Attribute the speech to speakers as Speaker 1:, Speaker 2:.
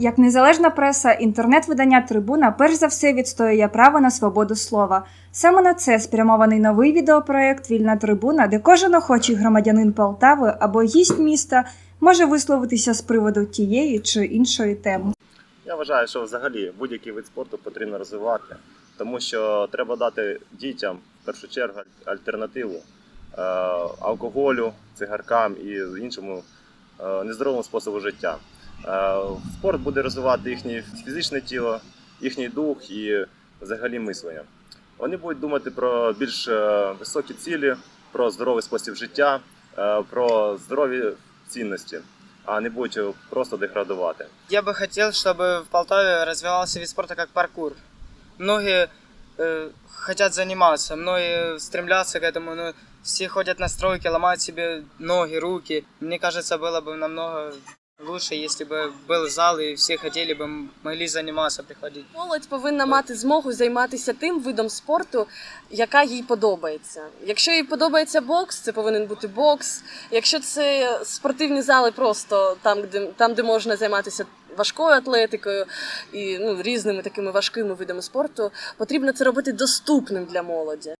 Speaker 1: Як незалежна преса, інтернет-видання Трибуна перш за все відстоює право на свободу слова. Саме на це спрямований новий відеопроект Вільна трибуна, де кожен охочий громадянин Полтави або гість міста може висловитися з приводу тієї чи іншої теми.
Speaker 2: Я вважаю, що взагалі будь-який вид спорту потрібно розвивати, тому що треба дати дітям в першу чергу альтернативу е, алкоголю, цигаркам і іншому е, нездоровому способу життя. Е, Спорт буде розвивати їхнє фізичне тіло, їхній дух і взагалі мислення. Вони будуть думати про більш е, високі цілі, про здоровий спосіб життя, е, про здорові цінності, а не будуть просто деградувати.
Speaker 3: Я бы хотел, чтобы в Полтаве развивался вид спорта как паркур. Многие э, хотят заниматься, многие стремлятся к этому, но все ходят на стройки, ломают себе ноги, руки. Мне кажется, было бы намного лучше, если бы был зал и все хотели бы, м- могли заниматься, приходить.
Speaker 4: Молодь повинна мати змогу займатися тим видом спорту, яка їй подобається. Якщо їй подобається бокс, це повинен бути бокс. Якщо це спортивні зали, просто там, де там, де можна займатися важкою атлетикою і ну, різними такими важкими видами спорту, потрібно це робити доступним для молоді.